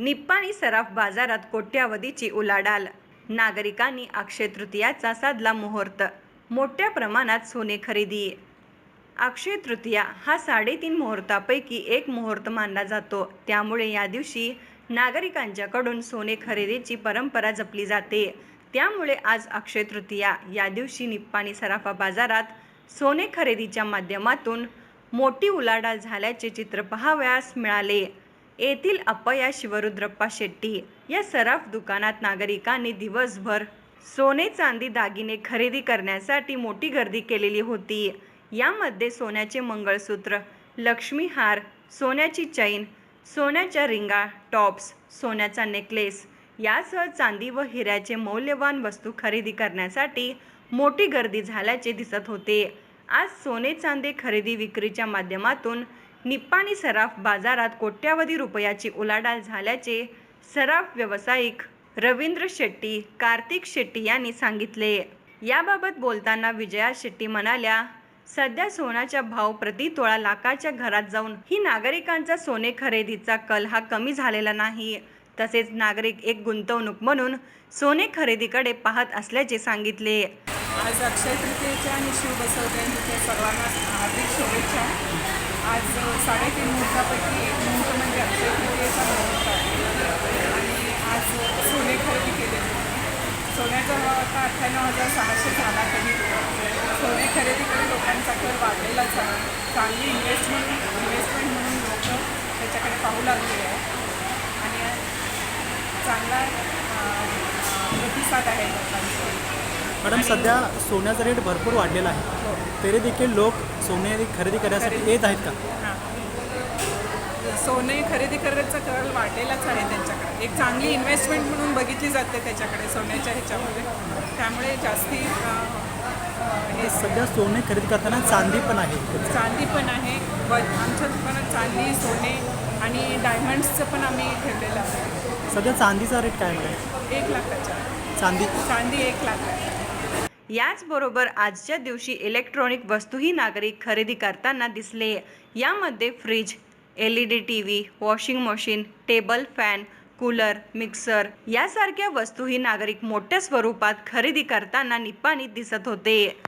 निप्पाणी सराफ बाजारात कोट्यावधीची उलाढाल. नागरिकांनी अक्षय तृतीयाचा साधला मुहूर्त. मोठ्या प्रमाणात सोने खरेदी. अक्षय तृतीया हा साडेतीन मुहूर्तापैकी एक मुहूर्त मानला जातो. त्यामुळे या दिवशी नागरिकांच्याकडून सोने खरेदीची परंपरा जपली जाते. त्यामुळे आज अक्षय तृतीया या दिवशी निप्पाणी सराफा बाजारात सोने खरेदीच्या माध्यमातून मोठी उलाढाल झाल्याचे चित्र पाहावयास मिळाले. येथील अपया शिवरुद्रप्पा शेट्टी या सराफ दुकानात नागरिकांनी दिवसभर सोने चांदी दागिने खरेदी करण्यासाठी मोठी गर्दी केलेली होती. यामध्ये सोन्याचे मंगळसूत्र लक्ष्मीहार सोन्याची चैन सोन्याच्या रिंगा टॉप्स सोन्याचा नेकलेस यासह चांदी व हिऱ्याचे मौल्यवान वस्तू खरेदी करण्यासाठी मोठी गर्दी झाल्याचे दिसत होते. आज सोने चांदी खरेदी विक्रीच्या माध्यमातून निप्पाणी सराफ बाजारात कोट्यावधी रुपयाची उलाढाल झाल्याचे सराफ व्यावसायिक रवींद्र शेट्टी कार्तिक शेट्टी यांनी सांगितले. याबाबत बोलताना विजया शेट्टी म्हणाल्या सध्या सोन्याचा भाव प्रति तोळा लाखाच्या घरात जाऊन ही नागरिकांचा सोने खरेदीचा कल हा कमी झालेला नाही. तसेच नागरिक एक गुंतवणूक म्हणून सोने खरेदीकडे पाहत असल्याचे सांगितले. आज अक्षय तृतीयेच्या आणि शिवबसव जयंतीच्या सर्वांना हार्दिक शुभेच्छा. आज साडेतीन मुहूर्तापैकी एक मुहूर्त म्हणजे अक्षय तृतीयेचा मुहूर्त आहे. आणि आज सोने खरेदी केले सोन्याचा भाव आता अठ्ठ्याण्णव हजार सहाशे झाला तरी. सोने खरेदीकडे लोकांचा कर वाढलेलाच आहे. चांगली इन्व्हेस्टमेंट इन्व्हेस्टमेंट म्हणून लोक त्याच्याकडे पाहू लागलेले आहे आणि चांगला प्रतिसाद आहे लोकांचा. मॅडम सध्या सोन्याचा रेट भरपूर वाढलेला आहे. तरी देखील लोक सोने खरेदी करण्यासाठी येत आहेत का? हां. सोने खरेदी करायचा कल वाढलेलाच आहे त्यांच्याकडे. एक चांगली इन्व्हेस्टमेंट म्हणून बघितली जाते त्याच्याकडे सोन्याच्या ह्याच्यामध्ये. त्यामुळे जास्ती हे सध्या सोने खरेदी करताना चांदी पण आहे. चांदी पण आहे. आमच्या दुकानात चांदी सोने आणि डायमंड्सचं पण आम्ही ठेवलेलं आहे. सध्या चांदीचा रेट काय आहे? एक लाखाच्या चांदी. चांदी एक लाख आहे. याचबरोबर आजच्या दिवशी इलेक्ट्रॉनिक वस्तूही नागरिक खरेदी करताना दिसले. यामध्ये fridge L E D T V washing machine table fan cooler mixer यासारख्या वस्तूही नागरिक मोठ्या स्वरूपात खरेदी करताना निप्पाणीत दिसत होते.